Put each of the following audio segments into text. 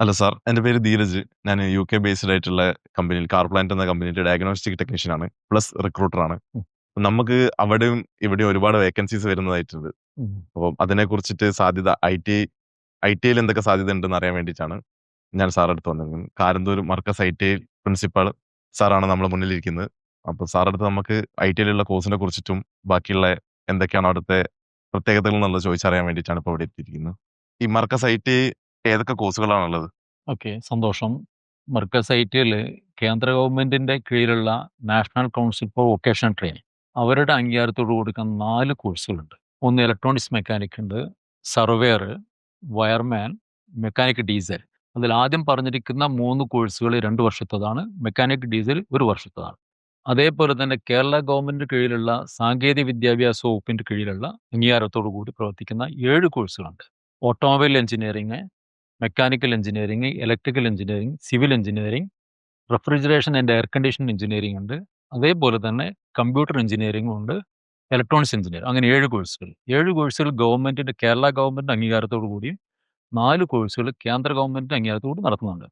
അല്ല സാർ, എന്റെ പേര് ധീരജ്. ഞാൻ യു കെ ബേസ്ഡ് ആയിട്ടുള്ള കമ്പനിയിൽ കാർ പ്ലാന്റ് എന്ന കമ്പനിയുടെ ഡയഗ്നോസ്റ്റിക് ടെക്നീഷ്യൻ ആണ്. പ്ലസ് റിക്രൂട്ടർ ആണ്. നമുക്ക് അവിടെയും ഇവിടെയും ഒരുപാട് വേക്കൻസീസ് വരുന്നതായിട്ടുണ്ട്. അപ്പോൾ അതിനെ കുറിച്ചിട്ട് സാധ്യത ഐ ടി ഐ ടി ഐയിൽ എന്തൊക്കെ സാധ്യത ഉണ്ടെന്ന് അറിയാൻ വേണ്ടിയിട്ടാണ് ഞാൻ സാർ അടുത്ത് വന്നത്. Karanthur Markaz I T I principal സാറാണ് നമ്മളെ മുന്നിലിരിക്കുന്നത്. അപ്പോൾ നമുക്ക് ഐ നമുക്ക് ഐ.ടി.ഐയിലുള്ള കോഴ്സിനെ കുറിച്ചിട്ടും ബാക്കിയുള്ള എന്തൊക്കെയാണ് അവിടുത്തെ പ്രത്യേകതകൾ എന്നുള്ളത് ചോദിച്ചറിയാൻ വേണ്ടിയിട്ടാണ് ഇപ്പോൾ ഇവിടെ എത്തിയിരിക്കുന്നത്. ഈ മർക്കസ് ഐ.ടി.ഐ ഏതൊക്കെ കോഴ്സുകളാണുള്ളത്? ഓക്കെ. സന്തോഷം. മർക്കസ് ഐ.ടി.ഐയിൽ കേന്ദ്ര ഗവൺമെന്റിന്റെ കീഴിലുള്ള National Council for Vocational Training അവരുടെ അംഗീകാരത്തോട് കൊടുക്കുന്ന നാല് കോഴ്സുകളുണ്ട്. ഒന്ന് ഇലക്ട്രോണിക്സ് മെക്കാനിക് ഉണ്ട്, സർവെയർ, വയർമാൻ, മെക്കാനിക് ഡീസൽ. അതിൽ ആദ്യം പറഞ്ഞിരിക്കുന്ന മൂന്ന് കോഴ്സുകൾ 2 വർഷത്തേതാണ്. Mechanic diesel 1 വർഷത്തേതാണ്. അതേപോലെ തന്നെ കേരള ഗവൺമെന്റിന് കീഴിലുള്ള സാങ്കേതിക വിദ്യാഭ്യാസ വകുപ്പിന്റെ കീഴിലുള്ള അംഗീകാരത്തോടു കൂടി പ്രവർത്തിക്കുന്ന ഏഴ് കോഴ്സുകളുണ്ട്. Automobile engineering, mechanical engineering, electrical engineering, civil engineering, refrigeration and air condition engineering ഉണ്ട്. അതേപോലെ തന്നെ കമ്പ്യൂട്ടർ എഞ്ചിനീയറിംഗും ഉണ്ട്. ഇലക്ട്രോണിക്സ് എഞ്ചിനീയർ അങ്ങനെ 7 കോഴ്സുകൾ. 7 കോഴ്സുകൾ ഗവൺമെന്റിന്റെ കേരള ഗവൺമെന്റിന്റെ അംഗീകാരത്തോടു കൂടിയും നാല് കോഴ്സുകൾ കേന്ദ്ര ഗവൺമെന്റിന്റെ അംഗീകാരത്തോടു കൂടി നടത്തുന്നുണ്ട്.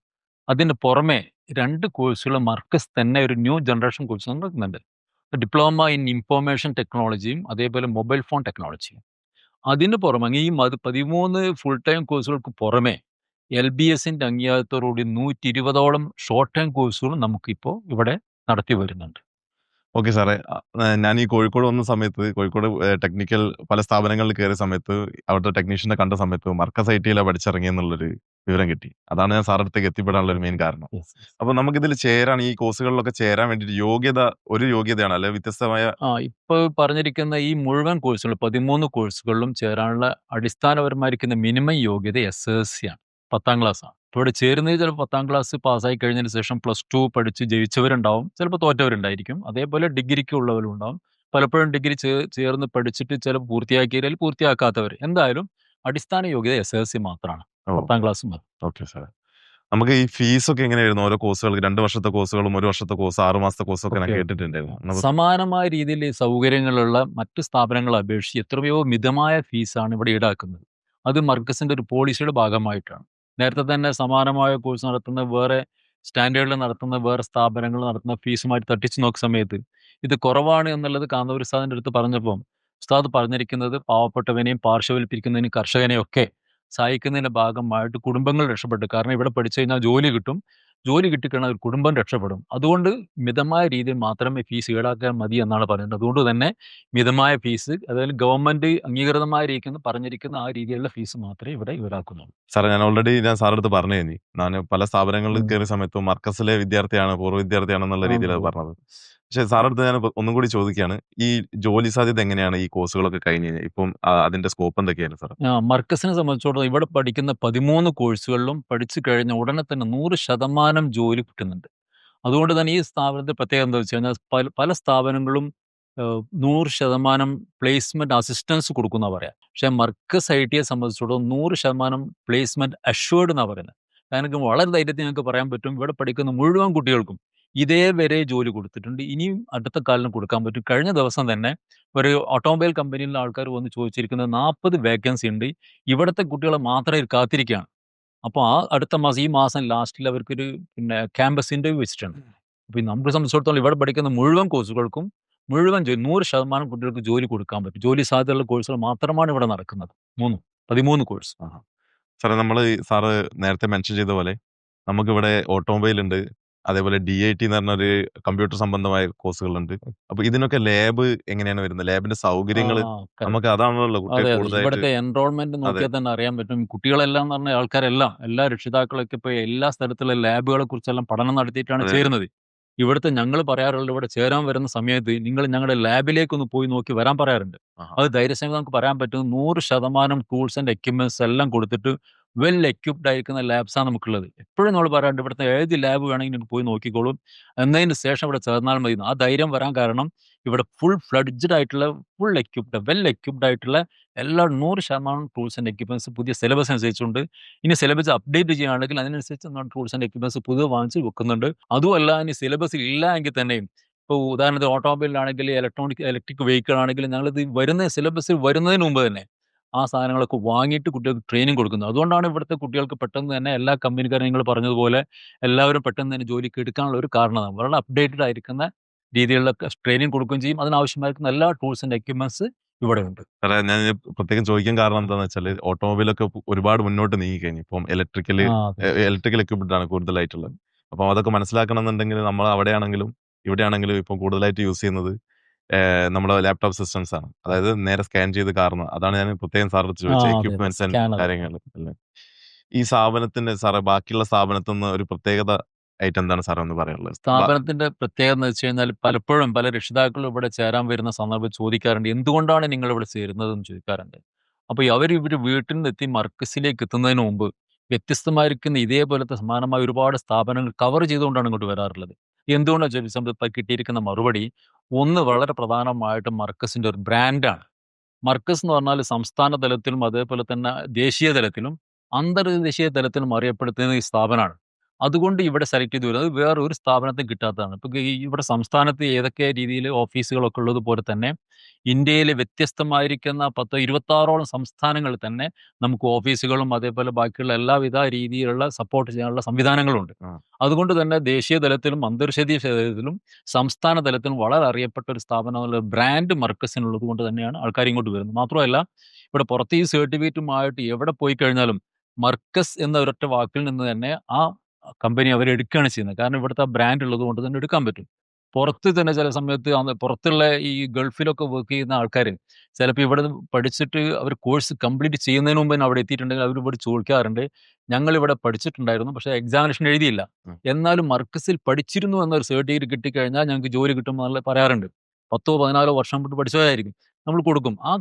അതിന് പുറമെ രണ്ട് കോഴ്സുകൾ മർക്കസ് തന്നെ ഒരു ന്യൂ ജനറേഷൻ കോഴ്സ് നടക്കുന്നുണ്ട്. ഡിപ്ലോമ ഇൻ ഇൻഫർമേഷൻ ടെക്നോളജിയും അതേപോലെ മൊബൈൽ ഫോൺ ടെക്നോളജിയും. അതിന് പുറമെ ഈ മത് 13 ഫുൾ ടൈം കോഴ്സുകൾക്ക് പുറമെ എൽ.ബി.എസിന്റെ അംഗീകാരത്തോടു കൂടി 120ഓളം ഷോർട്ട് ടേം കോഴ്സുകൾ നമുക്കിപ്പോൾ ഇവിടെ നടത്തി വരുന്നുണ്ട്. ഓക്കെ സാറേ. ഞാൻ ഈ കോഴിക്കോട് വന്ന സമയത്ത് കോഴിക്കോട് ടെക്നിക്കൽ പല സ്ഥാപനങ്ങളിൽ കയറിയ സമയത്ത് അവിടുത്തെ ടെക്നീഷ്യനെ കണ്ട സമയത്ത് മർക്കസ് ഐ ടിയിലാണ് പഠിച്ചിറങ്ങിയെന്നുള്ളൊരു വിവരം കിട്ടി. അതാണ് ഞാൻ സാറിന്റെ അടുത്തേക്ക് എത്തിപ്പെടാനുള്ള ഒരു മെയിൻ കാരണം. അപ്പൊ നമുക്കിതിൽ ചേരാൻ ഈ കോഴ്സുകളിലൊക്കെ ചേരാൻ വേണ്ടിയിട്ട് യോഗ്യത ഒരു യോഗ്യതയാണ് അല്ലെ വ്യത്യസ്തമായ ഇപ്പൊ പറഞ്ഞിരിക്കുന്ന ഈ മുഴുവൻ കോഴ്സുകൾ 13 കോഴ്സുകളിലും ചേരാനുള്ള അടിസ്ഥാനപരമായിരിക്കുന്ന മിനിമം യോഗ്യത എസ്.എസ്.എൽ.സി ആണ്. പത്താം ക്ലാസ്സാണ്. അപ്പോൾ ഇവിടെ ചേരുന്നത് ചിലപ്പോൾ പത്താം ക്ലാസ് പാസ്സായി കഴിഞ്ഞതിന് ശേഷം പ്ലസ് ടു പഠിച്ച് ജയിച്ചവരുണ്ടാവും. ചിലപ്പോൾ തോറ്റവരുണ്ടായിരിക്കും. അതേപോലെ ഡിഗ്രിക്ക് ഉള്ളവരും ഉണ്ടാവും. പലപ്പോഴും ഡിഗ്രി ചേ ചേർന്ന് പഠിച്ചിട്ട് ചിലപ്പോൾ പൂർത്തിയാക്കിയവരിൽ പൂർത്തിയാക്കാത്തവർ. എന്തായാലും അടിസ്ഥാന യോഗ്യത എസ് എൽ സി മാത്രമാണ്. പത്താം ക്ലാസ് മതി. ഓക്കെ സാർ നമുക്ക് ഈ ഫീസ് ഫീസൊക്കെ എങ്ങനെയായിരുന്നു ഓരോ കോഴ്സുകൾക്ക് രണ്ട് വർഷത്തെ കോഴ്സുകളും ഒരു വർഷത്തെ കോഴ്സ് ആറ് മാസത്തെ കോഴ്സൊക്കെ ഞാൻ ഓക്കെ. കേട്ടിട്ടുണ്ടായിരുന്നു. സമാനമായ രീതിയിൽ ഈ സൗകര്യങ്ങളുള്ള മറ്റ് സ്ഥാപനങ്ങളെ അപേക്ഷിച്ച് എത്രയോ മിതമായ ഫീസാണ് ഇവിടെ ഈടാക്കുന്നത്. അത് മർക്കസിന്റെ ഒരു പോളിസിയുടെ ഭാഗമായിട്ടാണ്. നേരത്തെ തന്നെ സമാനമായ കോഴ്സ് നടത്തുന്ന വേറെ സ്റ്റാൻഡേർഡിൽ നടത്തുന്ന വേറെ സ്ഥാപനങ്ങൾ നടത്തുന്ന ഫീസുമായി തട്ടിച്ചു നോക്കുന്ന സമയത്ത് ഇത് കുറവാണ് എന്നുള്ളത് കാന്തപുരി ഉസ്താദിന്റെ അടുത്ത് പറഞ്ഞപ്പം ഉസ്താദ് പറഞ്ഞിരിക്കുന്നത് പാവപ്പെട്ടവനെയും പാർശ്വവൽപ്പിക്കുന്നതിനും കർഷകനെയും ഒക്കെ സഹായിക്കുന്നതിന്റെ ഭാഗമായിട്ട് കുടുംബങ്ങൾ രക്ഷപ്പെട്ടു. കാരണം ഇവിടെ പഠിച്ചു കഴിഞ്ഞാൽ ജോലി കിട്ടും. ജോലി കിട്ടിക്കഴിഞ്ഞാൽ ഒരു കുടുംബം രക്ഷപ്പെടും. അതുകൊണ്ട് മിതമായ രീതിയിൽ മാത്രമേ ഫീസ് ഈടാക്കാൻ മതി എന്നാണ് പറയുന്നത്. അതുകൊണ്ട് തന്നെ മിതമായ ഫീസ് അതായത് ഗവൺമെന്റ് അംഗീകൃതമായ രീതിയിൽ പറഞ്ഞിരിക്കുന്ന ആ രീതിയിലുള്ള ഫീസ് മാത്രമേ ഇവിടെ ഈടാക്കുന്നുള്ളൂ. സാറേ ഞാൻ ഓൾറെഡി ഞാൻ സാറെടുത്ത് അടുത്ത് പറഞ്ഞു കഴിഞ്ഞു. ഞാൻ പല സ്ഥാപനങ്ങളിൽ. കയറിയ സമയത്തും മർക്കസിലെ വിദ്യാർത്ഥിയാണ് പൂർവ വിദ്യാർത്ഥിയാണെന്നുള്ള രീതിയിലാണ്. പറഞ്ഞത്. പക്ഷേ സാറെടുത്ത് ഞാൻ ഒന്നും കൂടി ചോദിക്കുകയാണ്. ഈ ജോലി സാധ്യത എങ്ങനെയാണ് ഈ കോഴ്സുകളൊക്കെ കഴിഞ്ഞ് കഴിഞ്ഞാൽ? ഇപ്പം അതിന്റെ സ്കോപ്പ് എന്തൊക്കെയാണ് സാർ? മർക്കസിനെ സംബന്ധിച്ചിടത്തോളം ഇവിടെ പഠിക്കുന്ന 13 കോഴ്സുകളിലും പഠിച്ചു കഴിഞ്ഞ ഉടനെ തന്നെ 100% ജോലി കിട്ടുന്നുണ്ട്. അതുകൊണ്ട് തന്നെ ഈ സ്ഥാപനത്തിന്റെ പ്രത്യേകത എന്താ വെച്ച് കഴിഞ്ഞാൽ പല പല സ്ഥാപനങ്ങളും നൂറ് ശതമാനം പ്ലേസ്മെന്റ് അസിസ്റ്റൻസ് കൊടുക്കുന്ന പറയാം പക്ഷെ മർക്കസ് ഐ ടിയെ സംബന്ധിച്ചിടത്തോളം 100% പ്ലേസ്മെന്റ് അഷ്വേർഡ് എന്നാണ് പറയുന്നത്. കാരണം വളരെ ധൈര്യത്തിൽ ഞങ്ങൾക്ക് പറയാൻ പറ്റും ഇവിടെ പഠിക്കുന്ന മുഴുവൻ കുട്ടികൾക്കും ഇതേവരെ ജോലി കൊടുത്തിട്ടുണ്ട്. ഇനിയും അടുത്ത കാലം കൊടുക്കാൻ പറ്റും. കഴിഞ്ഞ ദിവസം തന്നെ ഒരു ഓട്ടോമൊബൈൽ കമ്പനിയിലെ ആൾക്കാർ വന്ന് ചോദിച്ചിരിക്കുന്നത് 40 വേക്കൻസി ഉണ്ട്. ഇവിടുത്തെ കുട്ടികളെ മാത്രമേ കാത്തിരിക്കുകയാണ്. അപ്പോൾ ആ അടുത്ത മാസം ഈ മാസം ലാസ്റ്റിൽ അവർക്കൊരു പിന്നെ ക്യാമ്പസ് ഇന്റർവ്യൂ വെച്ചിട്ടുണ്ട്. അപ്പോൾ നമ്മളെ സംബന്ധിച്ചിടത്തോളം ഇവിടെ പഠിക്കുന്ന മുഴുവൻ കോഴ്സുകൾക്കും മുഴുവൻ ജോലി 100% കുട്ടികൾക്ക് ജോലി കൊടുക്കാൻ പറ്റും. ജോലി സാധ്യതയുള്ള കോഴ്സുകൾ മാത്രമാണ് ഇവിടെ നടക്കുന്നത്. 3 13 കോഴ്സ്. സാറേ നമ്മൾ സാറ് നേരത്തെ മെൻഷൻ ചെയ്ത പോലെ നമുക്കിവിടെ ഓട്ടോമൊബൈൽ ഉണ്ട്. അതേപോലെ ഡി ഐ ടി എന്ന് പറഞ്ഞൊരു കമ്പ്യൂട്ടർ സംബന്ധമായ കോഴ്സുകളുണ്ട്. അപ്പൊ ഇതിനൊക്കെ ലാബ് എങ്ങനെയാണ് വരുന്നത്? ലാബിന്റെ സൗകര്യങ്ങൾ നമുക്ക് അതാണല്ലോ അതെ, കുട്ടികൾ അതെ. കൂടുതലായിട്ട് ഇവിടുത്തെ എൻറോൾമെന്റ് അതെ. നോക്കിയാൽ തന്നെ അറിയാൻ പറ്റും. കുട്ടികളെല്ലാം എന്ന് പറഞ്ഞ ആൾക്കാരെല്ലാം എല്ലാ രക്ഷിതാക്കളൊക്കെ ഇപ്പൊ എല്ലാ സ്ഥലത്തുള്ള ലാബുകളെ കുറിച്ചെല്ലാം പഠനം നടത്തിയിട്ടാണ് അതെ. ചേരുന്നത്. ഇവിടുത്തെ ഞങ്ങൾ പറയാറുള്ളത് ഇവിടെ ചേരാൻ വരുന്ന സമയത്ത് നിങ്ങൾ ഞങ്ങളുടെ ലാബിലേക്ക് ഒന്ന് പോയി നോക്കി വരാൻ പറയാറുണ്ട്. ആഹാ. അത് ധൈര്യസമേതം നമുക്ക് പറയാൻ പറ്റും 100% ടൂൾസ് ആൻഡ് എക്യുപ്മെന്റ്സ് എല്ലാം കൊടുത്തിട്ട് വെൽ എക്യുപ്ഡ് ആയിരിക്കുന്ന ലാബ്സാണ് നമുക്കുള്ളത്. എപ്പോഴും നമ്മൾ പറയാറുണ്ട് ഇവിടുത്തെ ഏത് ലാബ് വേണമെങ്കിലും നിങ്ങൾക്ക് പോയി നോക്കിക്കോളും. എന്നതിന് ശേഷം ഇവിടെ ചേർന്നാൽ മതി. ആ ധൈര്യം വരാൻ കാരണം ഇവിടെ ഫുൾ ഫ്ലഡ്ജഡ് ആയിട്ടുള്ള ഫുൾ എക്യുപ്ഡ് വെൽ എക്യുപ്ഡ് ആയിട്ടുള്ള എല്ലാ 100% ടൂൾസ് ആൻഡ് എക്യുപ്മെന്റ്സ് പുതിയ സിലബസ് അനുസരിച്ചുണ്ട്. ഇനി സിലബസ് അപ്ഡേറ്റ് ചെയ്യുകയാണെങ്കിൽ അതിനനുസരിച്ച് നമ്മൾ ടൂൾസ് ആൻഡ് എക്യുപ്മെന്റ്സ് പുതിയ വാങ്ങിച്ച് വെക്കുന്നുണ്ട്. അതുമല്ല ഇനി സിലബസ് ഇല്ല എങ്കിൽ തന്നെയും ഇപ്പോൾ ഉദാഹരണത്തിന് ഓട്ടോമൊബൈലിലാണെങ്കിൽ ഇലക്ട്രോണിക് ഇലക്ട്രിക് വെഹിക്കിൾ ആണെങ്കിൽ ഞങ്ങളിത് വരുന്ന സിലബസിൽ വരുന്നതിന് മുമ്പ് തന്നെ ആ സാധനങ്ങളൊക്കെ വാങ്ങിയിട്ട് കുട്ടികൾക്ക് ട്രെയിനിങ് കൊടുക്കുന്നത് അതുകൊണ്ടാണ് ഇവിടുത്തെ കുട്ടികൾക്ക് പെട്ടെന്ന് തന്നെ എല്ലാ കമ്പനിക്കാരും നിങ്ങൾ പറഞ്ഞതുപോലെ എല്ലാവരും പെട്ടെന്ന് തന്നെ ജോലിക്ക് എടുക്കാനുള്ള ഒരു കാരണം. വളരെ അപ്ഡേറ്റഡ് ആയിരിക്കുന്ന രീതിയിലുള്ള ട്രെയിനിങ് കൊടുക്കുകയും ചെയ്യും. അതിനാവശ്യമായിരിക്കുന്ന എല്ലാ ടൂൾസ് ആൻഡ് എക്യുപ്മെന്റ്സ് ഇവിടെ ഉണ്ട് സാറേ ഞാൻ പ്രത്യേകം ചോദിക്കാൻ കാരണം എന്താണെന്ന് വെച്ചാൽ ഓട്ടോമൊബൈലൊക്കെ ഒരുപാട് മുന്നോട്ട് നീങ്ങി കഴിഞ്ഞു. ഇപ്പം ഇലക്ട്രിക്കൽ ഇലക്ട്രിക്കൽ എക്യുപ്മെന്റ് ആണ് കൂടുതലായിട്ടുള്ളത്. അപ്പം അതൊക്കെ മനസ്സിലാക്കണം എന്നുണ്ടെങ്കിൽ നമ്മൾ അവിടെയാണെങ്കിലും ഇവിടെയാണെങ്കിലും ഇപ്പം കൂടുതലായിട്ട് യൂസ് ചെയ്യുന്നത് നമ്മുടെ ലാപ്ടോപ്പ് സിസ്റ്റംസ് ആണ്. അതായത് നേരെ സ്കാൻ ചെയ്ത് കാരണം അതാണ് ഞാൻ പ്രത്യേകം സാറിന് അതെ, എക്യുപ്മെന്റ്സ് ആൻഡ് കാര്യങ്ങൾ. ഈ സ്ഥാപനത്തിന്റെ സാറെ ബാക്കിയുള്ള സ്ഥാപനത്തിൽ നിന്ന് ഒരു പ്രത്യേകത ആയിട്ട് എന്താണ് സാർ ഒന്ന് പറയാനുള്ളത്? സ്ഥാപനത്തിന്റെ പ്രത്യേകത എന്ന് വെച്ച് കഴിഞ്ഞാൽ പലപ്പോഴും പല രക്ഷിതാക്കളും ഇവിടെ ചേരാൻ വരുന്ന സന്ദർഭം ചോദിക്കാറുണ്ട്. എന്തുകൊണ്ടാണ് നിങ്ങൾ ഇവിടെ ചേരുന്നത് എന്ന് ചോദിക്കാറുണ്ട്. അപ്പോൾ അവർ ഇവർ വീട്ടിൽ നിന്ന് എത്തി മർക്കസിലേക്ക് എത്തുന്നതിന് മുമ്പ് വ്യത്യസ്തമായിരിക്കുന്ന ഇതേപോലത്തെ സമാനമായ ഒരുപാട് സ്ഥാപനങ്ങൾ കവർ ചെയ്തുകൊണ്ടാണ് ഇങ്ങോട്ട് വരാറുള്ളത്. എന്തുകൊണ്ടാണ് ചോദിച്ചാൽ ഇപ്പം കിട്ടിയിരിക്കുന്ന മറുപടി? ഒന്ന് വളരെ പ്രധാനമായിട്ടും മർക്കസിന്റെ ഒരു ബ്രാൻഡാണ്. മർക്കസ് എന്ന് പറഞ്ഞാൽ സംസ്ഥാന തലത്തിലും അതേപോലെ തന്നെ ദേശീയ തലത്തിലും അന്തർദേശീയ തലത്തിലും അറിയപ്പെടുത്തുന്ന ഈ സ്ഥാപനമാണ്. അതുകൊണ്ട് ഇവിടെ സെലക്ട് ചെയ്ത് വരുന്നത്. വേറെ ഒരു സ്ഥാപനത്തിൽ കിട്ടാത്തതാണ്. ഇപ്പൊ ഇവിടെ സംസ്ഥാനത്ത് ഏതൊക്കെ രീതിയിൽ ഓഫീസുകളൊക്കെ ഉള്ളത് പോലെ തന്നെ ഇന്ത്യയിൽ വ്യത്യസ്തമായിരിക്കുന്ന പത്ത് ഇരുപത്താറോളം സംസ്ഥാനങ്ങളിൽ തന്നെ നമുക്ക് ഓഫീസുകളും അതേപോലെ ബാക്കിയുള്ള എല്ലാവിധ രീതിയിലുള്ള സപ്പോർട്ട് ചെയ്യാനുള്ള സംവിധാനങ്ങളുണ്ട്. അതുകൊണ്ട് തന്നെ ദേശീയ തലത്തിലും അന്തർദേശീയ തലത്തിലും സംസ്ഥാന തലത്തിലും വളരെ അറിയപ്പെട്ട ഒരു സ്ഥാപനം ബ്രാൻഡ് മർക്കസിനുള്ളത് കൊണ്ട് തന്നെയാണ് ആൾക്കാർ ഇങ്ങോട്ട് വരുന്നത്. മാത്രമല്ല ഇവിടെ പുറത്ത് ഈ സർട്ടിഫിക്കറ്റുമായിട്ട് എവിടെ പോയി കഴിഞ്ഞാലും മർക്കസ് എന്ന ഒരൊറ്റ വാക്കിൽ നിന്ന് തന്നെ ആ കമ്പനി അവർ എടുക്കുകയാണ് ചെയ്യുന്നത്. കാരണം ഇവിടുത്തെ ബ്രാൻഡ് ഉള്ളത് കൊണ്ട് തന്നെ എടുക്കാൻ പറ്റും. പുറത്ത് തന്നെ ചില സമയത്ത് പുറത്തുള്ള ഈ ഗൾഫിലൊക്കെ വർക്ക് ചെയ്യുന്ന ആൾക്കാർ ചിലപ്പോൾ ഇവിടെ പഠിച്ചിട്ട് അവർ കോഴ്സ് കംപ്ലീറ്റ് ചെയ്യുന്നതിന് മുമ്പ് തന്നെ അവിടെ എത്തിയിട്ടുണ്ടെങ്കിൽ അവർ ഇവിടെ ചോദിക്കാറുണ്ട്. ഞങ്ങൾ ഇവിടെ പഠിച്ചിട്ടുണ്ടായിരുന്നു പക്ഷേ എക്സാമിനേഷൻ എഴുതിയില്ല. എന്നാലും മർക്കസിൽ പഠിച്ചിരുന്നു എന്നൊരു സർട്ടിഫിക്കറ്റ് കിട്ടിക്കഴിഞ്ഞാൽ ഞങ്ങൾക്ക് ജോലി കിട്ടുമെന്നുള്ള പറയാറുണ്ട്. പത്തോ പതിനാലോ വർഷം കൊണ്ട് പഠിച്ചതായിരിക്കും നമ്മൾ കൊടുക്കും. ആ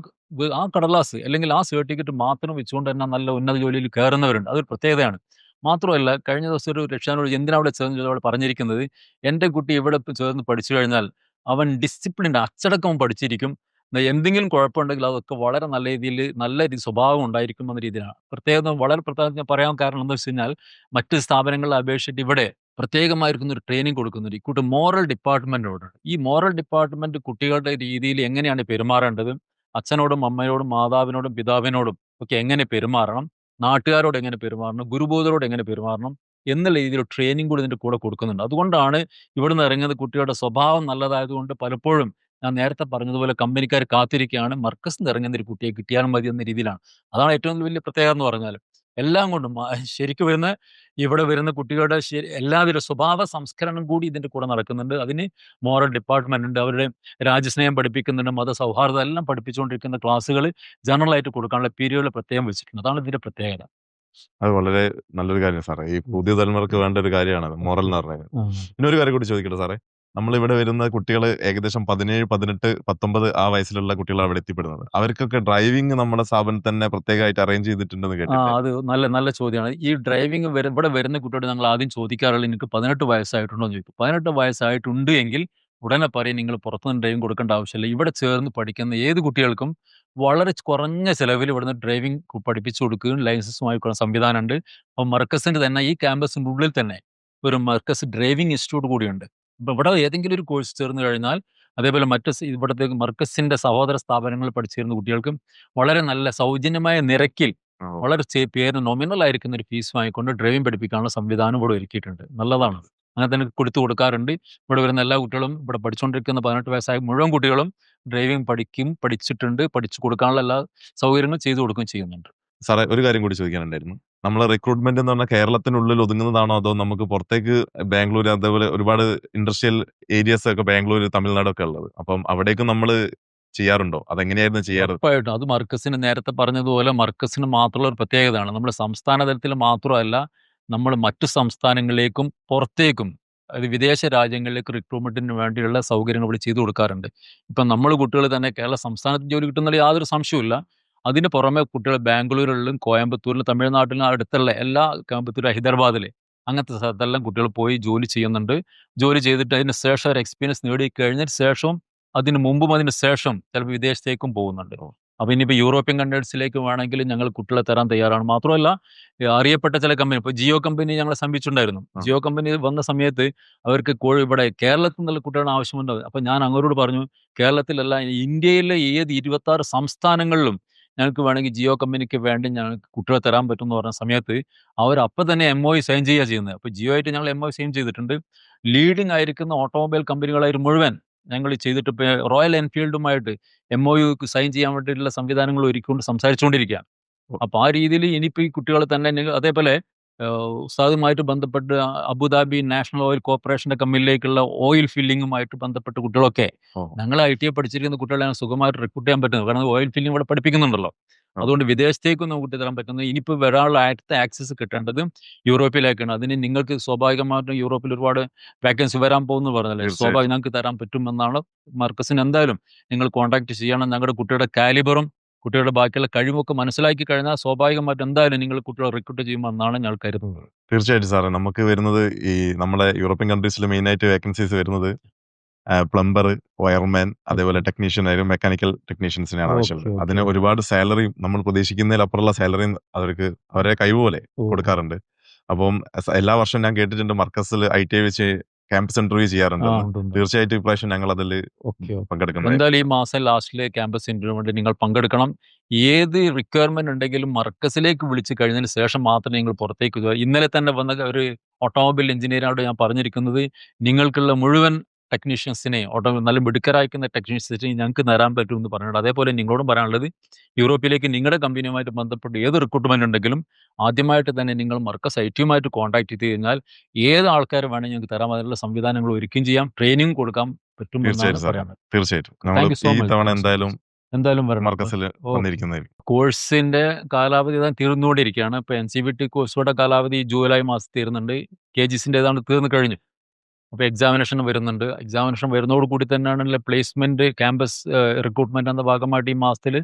ആ കടലാസ് അല്ലെങ്കിൽ ആ സർട്ടിഫിക്കറ്റ് മാത്രം വെച്ചുകൊണ്ട് തന്നെ നല്ല ഉന്നത ജോലിയിൽ കയറുന്നവരുണ്ട്. അതൊരു പ്രത്യേകതയാണ്. മാത്രമല്ല കഴിഞ്ഞ ദിവസം ഒരു രക്ഷാനോട് എന്തിനാ അവിടെ ചേർന്ന്? അവിടെ പറഞ്ഞിരിക്കുന്നത് എന്റെ കുട്ടി ഇവിടെ ചേർന്ന് പഠിച്ചു കഴിഞ്ഞാൽ അവൻ ഡിസിപ്ലിന്റെ അച്ചടക്കം പഠിച്ചിരിക്കും. എന്തെങ്കിലും കുഴപ്പമുണ്ടെങ്കിൽ അതൊക്കെ വളരെ നല്ല രീതിയിൽ നല്ല രീതി സ്വഭാവം ഉണ്ടായിരിക്കും എന്ന രീതിയിലാണ്. പ്രത്യേകം വളരെ പ്രത്യേകം ഞാൻ പറയാൻ കാരണം എന്താ വെച്ച് കഴിഞ്ഞാൽ മറ്റ് സ്ഥാപനങ്ങളെ അപേക്ഷിച്ചിട്ട് ഇവിടെ പ്രത്യേകമായിരിക്കുന്ന ഒരു ട്രെയിനിങ് കൊടുക്കുന്നുണ്ട്. ഒരു കൂട്ട് മോറൽ ഡിപ്പാർട്ട്മെന്റിനോട് ഈ മോറൽ ഡിപ്പാർട്ട്മെന്റ് കുട്ടികളുടെ രീതിയിൽ എങ്ങനെയാണ് പെരുമാറേണ്ടത്? അച്ഛനോടും അമ്മയോടും മാതാവിനോടും പിതാവിനോടും ഒക്കെ എങ്ങനെ പെരുമാറണം? നാട്ടുകാരോട് എങ്ങനെ പെരുമാറണം ഗുരുബോധരോട് എങ്ങനെ പെരുമാറണം എന്നുള്ള രീതിയിൽ ട്രെയിനിങ് കൂടി ഇതിന്റെ കൂടെ കൊടുക്കുന്നുണ്ട്. അതുകൊണ്ടാണ് ഇവിടുന്ന് ഇറങ്ങുന്ന കുട്ടികളുടെ സ്വഭാവം നല്ലതായതുകൊണ്ട് പലപ്പോഴും ഞാൻ നേരത്തെ പറഞ്ഞതുപോലെ കമ്പനിക്കാർ കാത്തിരിക്കുകയാണ് മർക്കസ് നിന്ന് ഇറങ്ങുന്ന ഒരു കുട്ടിയെ കിട്ടിയാലും മതി എന്ന രീതിയിലാണ്. അതാണ് ഏറ്റവും വലിയ പ്രത്യേകത എന്ന് പറഞ്ഞാൽ എല്ലാം കൊണ്ടും ശരിക്കും വരുന്ന ഇവിടെ വരുന്ന കുട്ടികളുടെ ശരി എല്ലാവിധ സ്വഭാവ സംസ്കരണം കൂടി ഇതിന്റെ കൂടെ നടക്കുന്നുണ്ട്. അതിന് മോറൽ ഡിപ്പാർട്ട്മെന്റ് ഉണ്ട്. അവരുടെ രാജ്യസ്നേഹം പഠിപ്പിക്കുന്നുണ്ട്. മത സൗഹാർദ്ദം എല്ലാം പഠിപ്പിച്ചുകൊണ്ടിരിക്കുന്ന ക്ലാസ്സുകൾ ജനറൽ ആയിട്ട് കൊടുക്കാനുള്ള പീരിയഡ് പ്രത്യേകം വെച്ചിട്ടുണ്ട് അതാണ് ഇതിന്റെ പ്രത്യേകത. അത് വളരെ നല്ലൊരു കാര്യം സാറേ. ഈ പുതിയ തലമുറയ്ക്ക് വേണ്ട ഒരു കാര്യമാണ് മോറൽ എന്ന് പറയുന്നത് പിന്നെ ഒരു കാര്യം കൂടി ചോദിക്കട്ടെ സാറേ? നമ്മൾ ഇവിടെ വരുന്ന കുട്ടികൾ ഏകദേശം പതിനേഴ് പതിനെട്ട് പത്തൊമ്പത് ആ വയസ്സിലുള്ള കുട്ടികളാണ് അവിടെ എത്തിപ്പെടുന്നത്. അവർക്കൊക്കെ ഡ്രൈവിംഗ് നമ്മുടെ സ്ഥാപനത്തിൽ തന്നെ പ്രത്യേകമായിട്ട് അറേഞ്ച് ചെയ്തിട്ടുണ്ടെന്ന് ആ കേട്ടിട്ടുണ്ട്. അത് നല്ല നല്ല ചോദ്യമാണ്. ഈ ഡ്രൈവിംഗ് ഇവിടെ വരുന്ന കുട്ടിയോട് ഞങ്ങൾ ആദ്യം ചോദിക്കാറുള്ളത് എനിക്ക് പതിനെട്ട് വയസ്സായിട്ടുണ്ടോ എന്ന് ചോദിക്കും. പതിനെട്ട് വയസ്സായിട്ടുണ്ട് എങ്കിൽ ഉടനെ പറയും നിങ്ങൾ പുറത്തുനിന്ന് ഡ്രൈവിംഗ് കൊടുക്കേണ്ട ആവശ്യമില്ല. ഇവിടെ ചേർന്ന് പഠിക്കുന്ന ഏത് കുട്ടികൾക്കും വളരെ കുറഞ്ഞ ചെലവിൽ ഇവിടുന്ന് ഡ്രൈവിംഗ് പഠിപ്പിച്ചു കൊടുക്കുകയും ലൈസൻസുമായി സംവിധാനമുണ്ട്. അപ്പോൾ മർക്കസിന്റെ തന്നെ ഈ ക്യാമ്പസിന്റെ ഉള്ളിൽ തന്നെ ഒരു മർക്കസ് ഡ്രൈവിംഗ് ഇൻസ്റ്റിറ്റ്യൂട്ട് കൂടിയുണ്ട്. അപ്പോൾ ഇവിടെ ഏതെങ്കിലും ഒരു കോഴ്സ് ചേർന്ന് കഴിഞ്ഞാൽ അതേപോലെ മറ്റ് ഇവിടുത്തെ മർക്കസിന്റെ സഹോദര സ്ഥാപനങ്ങളിൽ പഠിച്ചിരുന്ന കുട്ടികൾക്കും വളരെ നല്ല സൗജന്യമായ നിരക്കിൽ വളരെ ചെ- പേര് നോമിനൽ ആയിരിക്കുന്ന ഒരു ഫീസ് വാങ്ങിക്കൊണ്ട് ഡ്രൈവിംഗ് പഠിപ്പിക്കാനുള്ള സംവിധാനം ഇവിടെ ഒരുക്കിയിട്ടുണ്ട്. നല്ലതാണ്. അങ്ങനെ തന്നെ കൊടുത്തു കൊടുക്കാറുണ്ട്. ഇവിടെ വരുന്ന എല്ലാ കുട്ടികളും ഇവിടെ പഠിച്ചുകൊണ്ടിരിക്കുന്ന പതിനെട്ട് വയസ്സായ മുഴുവൻ കുട്ടികളും ഡ്രൈവിംഗ് പഠിക്കും പഠിച്ചിട്ടുണ്ട് പഠിച്ചു കൊടുക്കാനുള്ള എല്ലാ സൗകര്യങ്ങളും ചെയ്തു കൊടുക്കുകയും ചെയ്യുന്നുണ്ട്. സാറേ ഒരു കാര്യം കൂടി ചോദിക്കാനുണ്ടായിരുന്നു. നമ്മളെ റിക്രൂട്ട്മെന്റ് എന്ന് പറഞ്ഞാൽ കേരളത്തിനുള്ളിൽ ഒതുങ്ങുന്നതാണോ അതോ നമുക്ക് പുറത്തേക്ക് ബാംഗ്ലൂർ അതേപോലെ ഒരുപാട് ഇൻഡസ്ട്രിയൽ ഏരിയസ് ഒക്കെ ബാംഗ്ലൂർ തമിഴ്നാടൊക്കെ ഉള്ളത്? അപ്പം അവിടേക്ക് നമ്മൾ ചെയ്യാറുണ്ടോ? അതെങ്ങനെയായിരുന്നു ചെയ്യാറ്? അത് മർക്കസിന് നേരത്തെ പറഞ്ഞതുപോലെ മർക്കസിന് മാത്രമുള്ള ഒരു പ്രത്യേകതയാണ്. നമ്മുടെ സംസ്ഥാന തലത്തിൽ മാത്രമല്ല നമ്മൾ മറ്റു സംസ്ഥാനങ്ങളിലേക്കും പുറത്തേക്കും അത് വിദേശ രാജ്യങ്ങളിലേക്ക് റിക്രൂട്ട്മെന്റിന് വേണ്ടിയുള്ള സൗകര്യങ്ങൾ ഇവിടെ ചെയ്തു കൊടുക്കാറുണ്ട്. ഇപ്പം നമ്മൾ കുട്ടികൾ തന്നെ കേരള സംസ്ഥാനത്ത് ജോലി കിട്ടുന്നതിൽ യാതൊരു സംശയവുമില്ല. അതിന് പുറമെ കുട്ടികൾ ബാംഗ്ലൂരിലും കോയമ്പത്തൂരിലും തമിഴ്നാട്ടിലും അടുത്തുള്ള എല്ലാ കോയമ്പത്തൂർ ഹൈദരാബാദിൽ അങ്ങനത്തെ സ്ഥലത്തെല്ലാം കുട്ടികൾ പോയി ജോലി ചെയ്യുന്നുണ്ട്. ജോലി ചെയ്തിട്ട് അതിന് ശേഷം ഒരു എക്സ്പീരിയൻസ് നേടി കഴിഞ്ഞതിന് ശേഷവും അതിന് മുമ്പും അതിന് ശേഷം ചിലപ്പോൾ വിദേശത്തേക്കും പോകുന്നുണ്ട്. അപ്പോൾ ഇനിയിപ്പോൾ യൂറോപ്യൻ കൺട്രീസിലേക്ക് വേണമെങ്കിൽ ഞങ്ങൾ കുട്ടികളെ തരാൻ തയ്യാറാണ്. മാത്രമല്ല അറിയപ്പെട്ട ചില കമ്പനി ഇപ്പോൾ ജിയോ കമ്പനി ഞങ്ങളെ സമീപിച്ചിട്ടുണ്ടായിരുന്നു. ജിയോ കമ്പനി വന്ന സമയത്ത് അവർക്ക് കോഴി ഇവിടെ കേരളത്തിൽ നിന്നുള്ള കുട്ടികളുടെ ആവശ്യമുണ്ടാവും അപ്പോൾ ഞാൻ അങ്ങോട്ട് പറഞ്ഞു കേരളത്തിലല്ല ഇന്ത്യയിലെ ഏത് ഇരുപത്തി ആറ് സംസ്ഥാനങ്ങളിലും ഞങ്ങൾക്ക് വേണമെങ്കിൽ ജിയോ കമ്പനിക്ക് വേണ്ടി ഞങ്ങൾക്ക് കുട്ടികളെ തരാൻ പറ്റും എന്ന് പറഞ്ഞ സമയത്ത് അവർ അപ്പം തന്നെ എം ഒ സൈൻ ചെയ്യുക ചെയ്യുന്നത്. അപ്പോൾ ജിയോ ആയിട്ട് ഞങ്ങൾ എം ഒ സൈൻ ചെയ്തിട്ടുണ്ട്. ലീഡിംഗ് ആയിരിക്കുന്ന ഓട്ടോമൊബൈൽ കമ്പനികളായിട്ട് മുഴുവൻ ഞങ്ങൾ ചെയ്തിട്ട് ഇപ്പോൾ റോയൽ എൻഫീൽഡുമായിട്ട് എം ഒ യുക്ക് സൈൻ ചെയ്യാൻ വേണ്ടിയിട്ടുള്ള സംവിധാനങ്ങൾ ഒരുക്കൊണ്ട് സംസാരിച്ചുകൊണ്ടിരിക്കുകയാണ്. അപ്പോൾ ആ രീതിയിൽ ഇനിയിപ്പോൾ ഈ കുട്ടികൾ തന്നെ അതേപോലെ ഏഹ്, ഉസ്താദുമായിട്ട് ബന്ധപ്പെട്ട് അബുദാബി നാഷണൽ ഓയിൽ കോർപ്പറേഷന്റെ കമ്പനിയിലേക്കുള്ള ഓയിൽ ഫില്ലിങ്ങുമായിട്ട് ബന്ധപ്പെട്ട കുട്ടികളൊക്കെ ഓ. ഞങ്ങൾ ഐ ടി പഠിച്ചിരിക്കുന്ന കുട്ടികളെ സുഖമായിട്ട് റിക്രൂട്ട് ചെയ്യാൻ പറ്റുന്നത്. കാരണം ഓയിൽ ഫില്ലിംഗ് ഇവിടെ പഠിപ്പിക്കുന്നുണ്ടല്ലോ. അതുകൊണ്ട് വിദേശത്തേക്കും കൂട്ടി തരാൻ പറ്റുന്നത് ഇനിയിപ്പോൾ വരാനുള്ള ആദ്യത്തെ ആക്സസ് കിട്ടേണ്ടത് യൂറോപ്പിലേക്കാണ്. അതിന് നിങ്ങൾക്ക് സ്വാഭാവികമായിട്ടും യൂറോപ്പിൽ ഒരുപാട് വാക്കൻസി വരാൻ പോകുന്നു പറഞ്ഞല്ലേ. സ്വാഭാവികം ഞങ്ങൾക്ക് തരാൻ പറ്റുമെന്നാണ് മർക്കസിന് എന്തായാലും നിങ്ങൾ കോൺടാക്ട് ചെയ്യണം. ഞങ്ങളുടെ കുട്ടിയുടെ കാലിബറും കുട്ടികളുടെ ബാക്കിയുള്ള കഴിവൊക്കെ മനസ്സിലാക്കി കഴിഞ്ഞാൽ സ്വാഭാവികമായിട്ട് എന്തായാലും നിങ്ങൾ കുട്ടികളെ റിക്രൂട്ട് ചെയ്യുമ്പോൾ ചെയ്യുമെന്നാണ് ഞാൻ കരുതുന്നത്. തീർച്ചയായിട്ടും സാറേ. നമുക്ക് വരുന്നത് ഈ നമ്മുടെ യൂറോപ്യൻ കൺട്രീസിൽ മെയിൻ ആയിട്ട് വേക്കൻസീസ് വരുന്നത് പ്ലംബർ വയർമാൻ അതേപോലെ ടെക്നീഷ്യൻ ആയാലും മെക്കാനിക്കൽ ടെക്നീഷ്യൻസിനാണ് Okay, ആവശ്യമുള്ളത്. അതിന് ഒരുപാട് സാലറിയും നമ്മൾ പ്രതീക്ഷിക്കുന്നതിൽ അപ്പുറമുള്ള സാലറിയും അവർക്ക് അവരെ കഴിവ് പോലെ കൊടുക്കാറുണ്ട്. അപ്പം എല്ലാ വർഷവും ഞാൻ കേട്ടിട്ടുണ്ട് മർക്കസിൽ ഐ ടി ഐ വെച്ച് ക്യാമ്പസ് ഇന്റർവ്യൂ ചെയ്യാറുണ്ട്. തീർച്ചയായിട്ടും ഇപ്രാവശ്യം ഞങ്ങൾ അതിൽ പങ്കെടുക്കണം. പങ്കെടുക്കുന്നത് എന്തായാലും ഈ മാസം ലാസ്റ്റിലെ ക്യാമ്പസ് ഇന്റർവ്യൂ വേണ്ടി നിങ്ങൾ പങ്കെടുക്കണം. ഏത് റിക്വയർമെന്റ് ഉണ്ടെങ്കിലും മർക്കസിലേക്ക് വിളിച്ചു കഴിഞ്ഞതിന് ശേഷം മാത്രമേ നിങ്ങൾ പുറത്തേക്ക് ഇന്നലെ തന്നെ വന്ന ഒരു ഓട്ടോമൊബൈൽ എഞ്ചിനീയറോട് ഞാൻ പറഞ്ഞിരിക്കുന്നത് നിങ്ങൾക്കുള്ള മുഴുവൻ ടെക്നീഷ്യൻസിനെ ഓട്ടോ നല്ല മിടുക്കരായിരിക്കുന്ന ടെക്നീഷ്യൻസിനെ ഞങ്ങൾക്ക് തരാൻ പറ്റുമെന്ന് പറഞ്ഞിട്ടുണ്ട്. അതേപോലെ നിങ്ങളോടും പറയാനുള്ളത് യൂറോപ്പിലേക്ക് നിങ്ങളുടെ കമ്പനിയുമായിട്ട് ബന്ധപ്പെട്ട് ഏത് റിക്രൂട്ട്മെന്റ് ഉണ്ടെങ്കിലും ആദ്യമായിട്ട് തന്നെ നിങ്ങൾ മർക്കസ് ഐ ടിയുമായിട്ട് കോൺടാക്ട് ചെയ്ത് കഴിഞ്ഞാൽ ഏത് ആൾക്കാർ വേണമെങ്കിൽ ഞങ്ങൾക്ക് തരാം. അതിനുള്ള സംവിധാനങ്ങൾ ഒരുക്കുകയും ചെയ്യാം. ട്രെയിനിങ് കൊടുക്കാൻ പറ്റും തീർച്ചയായിട്ടും തവണ എന്തായാലും എന്തായാലും വരണം. കോഴ്സിന്റെ കാലാവധി ഇതാ തീർന്നുകൊണ്ടിരിക്കുകയാണ്. ഇപ്പൊ എൻ സി ബി ടി കോഴ്സുകളുടെ കാലാവധി ജൂലൈ മാസം തീരുന്നുണ്ട്. കെ ജിസിന്റെ ഏതാണ്ട് തീർന്നു കഴിഞ്ഞു. അപ്പോൾ എക്സാമിനേഷൻ വരുന്നുണ്ട്. എക്സാമിനേഷൻ വരുന്നതോട് കൂടി തന്നെയാണ് പ്ലേസ്മെന്റ് ക്യാമ്പസ് റിക്രൂട്ട്മെന്റ് എന്ന ഭാഗമായിട്ട് ഈ മാസത്തിൽ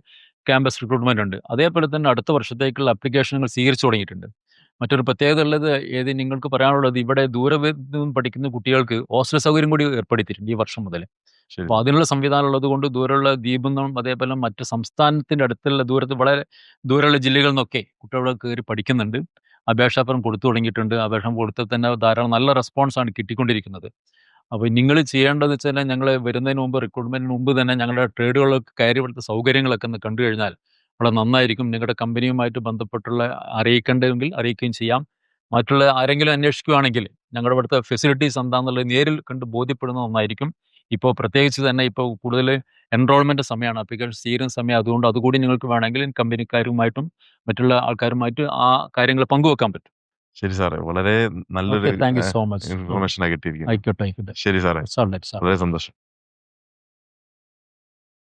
ക്യാമ്പസ് റിക്രൂട്ട്മെന്റ് ഉണ്ട്. അതേപോലെ തന്നെ അടുത്ത വർഷത്തേക്കുള്ള അപ്ലിക്കേഷനുകൾ സ്വീകരിച്ചു തുടങ്ങിയിട്ടുണ്ട്. മറ്റൊരു പ്രത്യേകത ഉള്ളത് ഏത് നിങ്ങൾക്ക് പറയാനുള്ളത് ഇവിടെ ദൂരെ പഠിക്കുന്ന കുട്ടികൾക്ക് ഹോസ്റ്റൽ സൗകര്യം കൂടി ഏർപ്പെടുത്തിയിട്ടുണ്ട് ഈ വർഷം മുതൽ അപ്പോൾ അതിനുള്ള സംവിധാനം ഉള്ളത് കൊണ്ട് ദൂരമുള്ള ദ്വീപിൽ നിന്നും അതേപോലെ മറ്റ് സംസ്ഥാനത്തിന്റെ അടുത്തുള്ള ദൂരത്ത് വളരെ ദൂരമുള്ള ജില്ലകളിൽ നിന്നൊക്കെ കുട്ടികൾ കയറി പഠിക്കുന്നുണ്ട്. അപേക്ഷാപത്രം കൊടുത്തു തുടങ്ങിയിട്ടുണ്ട്. അപേക്ഷ കൊടുത്ത് തന്നെ ധാരാളം നല്ല റെസ്പോൺസാണ് കിട്ടിക്കൊണ്ടിരിക്കുന്നത്. അപ്പോൾ നിങ്ങൾ ചെയ്യേണ്ടത് വെച്ചാൽ ഞങ്ങൾ വരുന്നതിന് മുമ്പ് റിക്രൂട്ട്മെന്റിന് മുമ്പ് തന്നെ ഞങ്ങളുടെ ട്രേഡുകളൊക്കെ കയറി ഇവിടുത്തെ സൗകര്യങ്ങളൊക്കെ ഒന്ന് കണ്ടു കഴിഞ്ഞാൽ വളരെ നന്നായിരിക്കും. നിങ്ങളുടെ കമ്പനിയുമായിട്ട് ബന്ധപ്പെട്ടുള്ള അറിയിക്കേണ്ടതെങ്കിൽ അറിയിക്കുകയും ചെയ്യാം. മറ്റുള്ള ആരെങ്കിലും അന്വേഷിക്കുകയാണെങ്കിൽ ഞങ്ങളുടെ ഇവിടുത്തെ ഫെസിലിറ്റീസ് എന്താണെന്നുള്ളത് നേരിൽ കണ്ട് ബോധ്യപ്പെടുന്നത് നന്നായിരിക്കും. ഇപ്പോൾ പ്രത്യേകിച്ച് തന്നെ ഇപ്പോൾ കൂടുതൽ എൻറോൾമെന്റ് സമയമാണ് അപ്ലിക്കേഷൻ തീരുന്ന സമയം അതുകൊണ്ട് അതുകൂടി നിങ്ങൾക്ക് വേണമെങ്കിൽ കമ്പനിക്കാരുമായിട്ടും മറ്റുള്ള ആൾക്കാരുമായിട്ടും ആ കാര്യങ്ങൾ പങ്കുവെക്കാൻ പറ്റും. ശരി സാറേ. വളരെ നല്ലൊരു thank you so much. Information ആയിട്ട് ആയിക്കോട്ടെ ആയിക്കോട്ടെ. ശരി സാറേ. വളരെ സന്തോഷം.